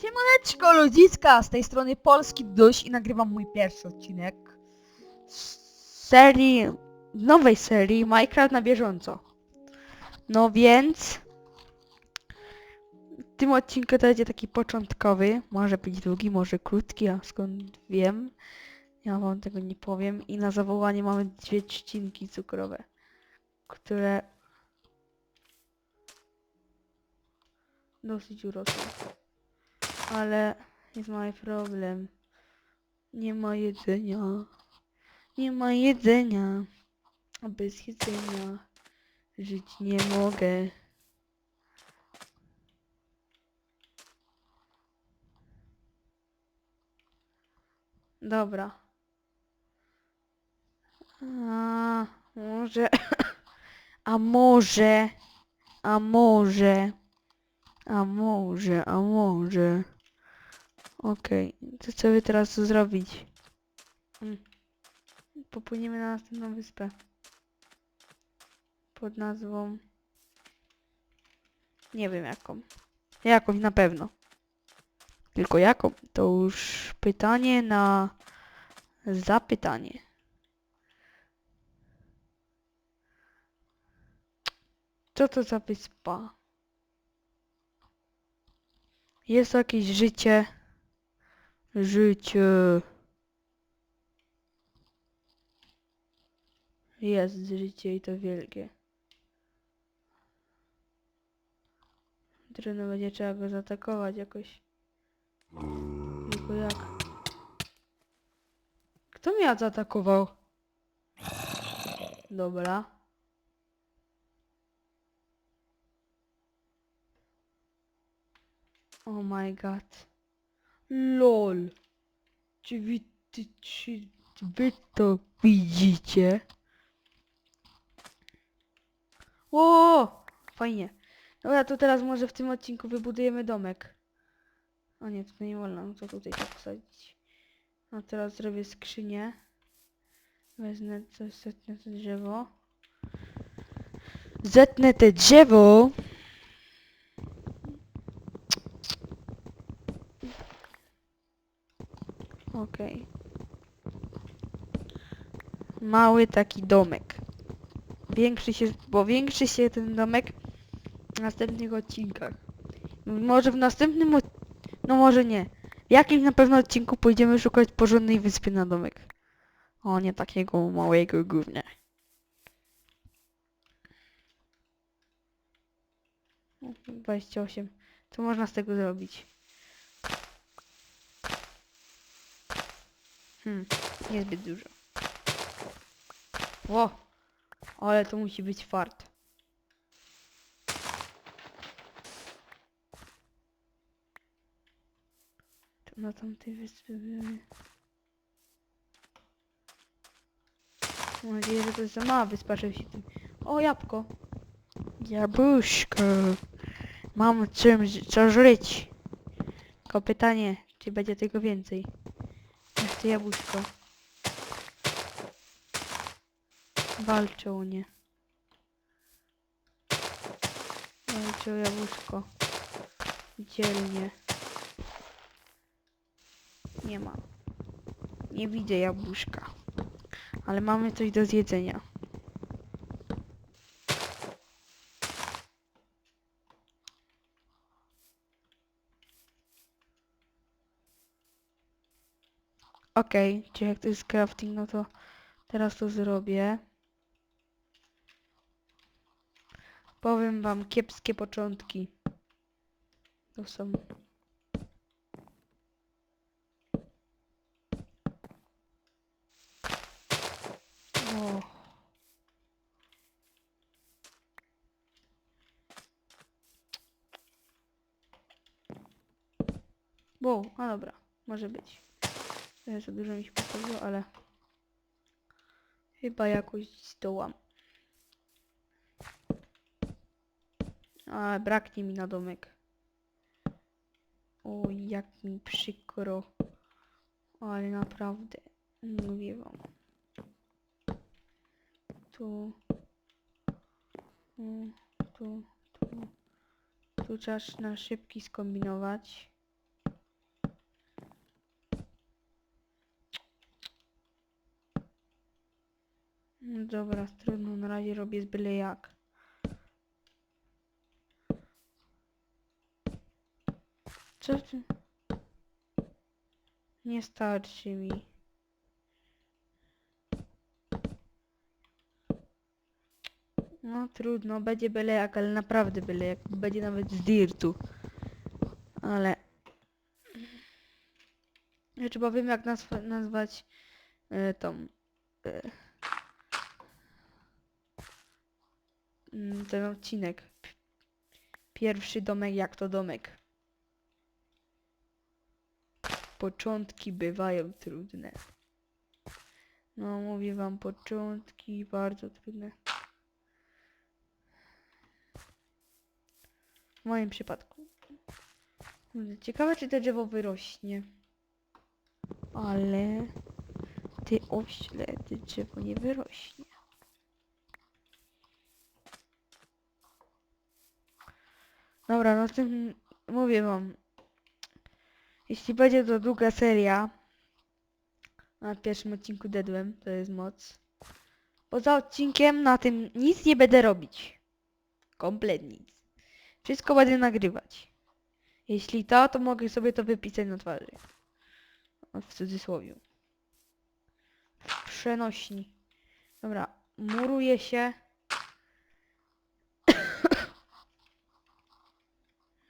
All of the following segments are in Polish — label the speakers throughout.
Speaker 1: Siemaneczko ludziska, z tej strony Polski Duś i nagrywam mój pierwszy odcinek z serii, nowej serii Minecraft na bieżąco. No więc tym odcinku to będzie taki początkowy, może być długi, może krótki, a skąd wiem, ja wam tego nie powiem i na zawołanie mamy dwie trzcinki cukrowe, które dosyć urosły. Ale jest mały problem. Nie ma jedzenia. Nie ma jedzenia. A bez jedzenia żyć nie mogę. Dobra. A może... A może... A może... A może, a może... Okej, to co by teraz zrobić? Mm. Popłyniemy na następną wyspę. Pod nazwą... Nie wiem jaką. Jakąś na pewno. Tylko jaką? To już pytanie na zapytanie. Co to za wyspa? Jest jakieś życie. Życie. Jest życie i to wielkie. Trudno będzie trzeba go zaatakować jakoś. Tylko jak? Kto mnie zaatakował? Dobra. Oh my god. LOL. Czy wy, ty, czy wy to widzicie? O, fajnie. Dobra, to teraz może w tym odcinku wybudujemy domek. O nie, tutaj nie wolno, no to tutaj to posadzić. A teraz zrobię skrzynię. Wezmę coś, zetnę to drzewo. Zetnę te drzewo. Okej. Mały taki domek. Większy się, bo większy się ten domek w następnych odcinkach. Może w następnym od... No może nie. W jakimś na pewno odcinku pójdziemy szukać porządnej wyspy na domek. O, nie takiego małego gównia. O, 28. Co można z tego zrobić? Hmm, niezbyt dużo. Ło! Ale to musi być fart. Na tamtej wyspie były. Mam nadzieję, że to jest za mała wyspa, żeby się tym... O, jabłko! Jabłuszko! Mam czym, co żyć. Tylko pytanie, czy będzie tego więcej. Jeszcze jabłuszko. Walczą o nie. Walczą jabłuszko. Dzielnie. Nie ma. Nie widzę jabłuszka. Ale mamy coś do zjedzenia. Okej, okay, jak to jest crafting, no to teraz to zrobię. Powiem wam, kiepskie początki. To są... O. Wow, a dobra, może być. Trochę za dużo mi się postawiło, ale... Chyba jakoś zdołam. A braknie mi na domek. O, jak mi przykro. Ale naprawdę, mówię wam. Tu. Tu, tu, tu. Tu trzeba na szybki skombinować. Dobra, trudno, na razie robię z byle jak. Co ty? Nie starczy mi. No trudno, będzie byle jak, ale naprawdę byle jak. Będzie nawet z dirtu. Ale... Chyba wiem jak nazwa, nazwać e, tą... E, mm, ten odcinek. Pierwszy domek jak to domek. Początki bywają trudne. No mówię wam, początki bardzo trudne. W moim przypadku. Ciekawe czy to drzewo wyrośnie. Ale ty ośle, ty drzewo nie wyrośnie. Dobra, no tym mówię wam. Jeśli będzie to długa seria, na pierwszym odcinku dedłem, to jest moc. Poza odcinkiem na tym nic nie będę robić. Kompletnie nic. Wszystko będę nagrywać. Jeśli to, to mogę sobie to wypisać na twarzy. O, W cudzysłowie. Przenośni. Dobra, muruje się.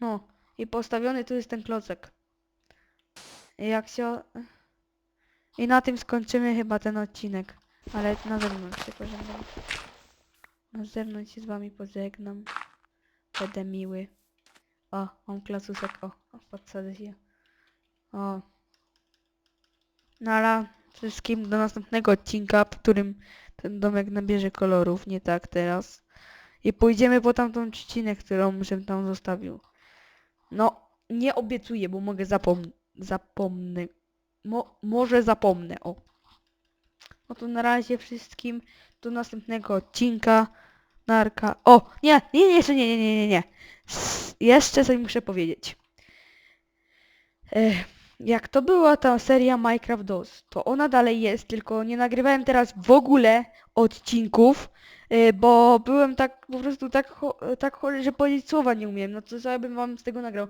Speaker 1: No, i postawiony tu jest ten klocek. Jak się... I na tym skończymy chyba ten odcinek. Ale na zewnątrz się pożegnam. Na zewnątrz się z wami pożegnam. Będę miły. O, mam klacusek. O, podsadzę się. O. Nara wszystkim do następnego odcinka, w którym ten domek nabierze kolorów, nie tak teraz. I pójdziemy po tamtą trzcinę, którą żem tam zostawił. No, nie obiecuję, bo mogę zapom... zapomnę. Mo może zapomnę, o. No to na razie wszystkim do następnego odcinka. Narka. O! Nie, nie, nie, jeszcze nie, nie, nie, nie, nie. Jeszcze coś muszę powiedzieć. Ech, jak to była ta seria Minecraft DOS, to ona dalej jest, tylko nie nagrywałem teraz w ogóle odcinków, bo byłem tak po prostu tak, tak chory, że powiedzieć słowa nie umiem. No to co ja bym wam z tego nagrał?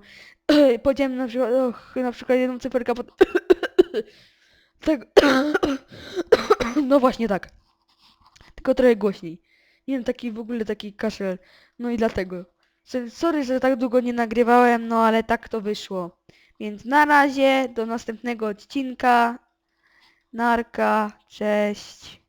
Speaker 1: Powiedziałem na przykład, och, na przykład jedną cyferkę pod... tak... no właśnie tak. Tylko trochę głośniej. Nie wiem, taki w ogóle taki kaszel. No i dlatego. So- Sorry, że tak długo nie nagrywałem, no ale tak to wyszło. Więc na razie, do następnego odcinka. Narka, cześć.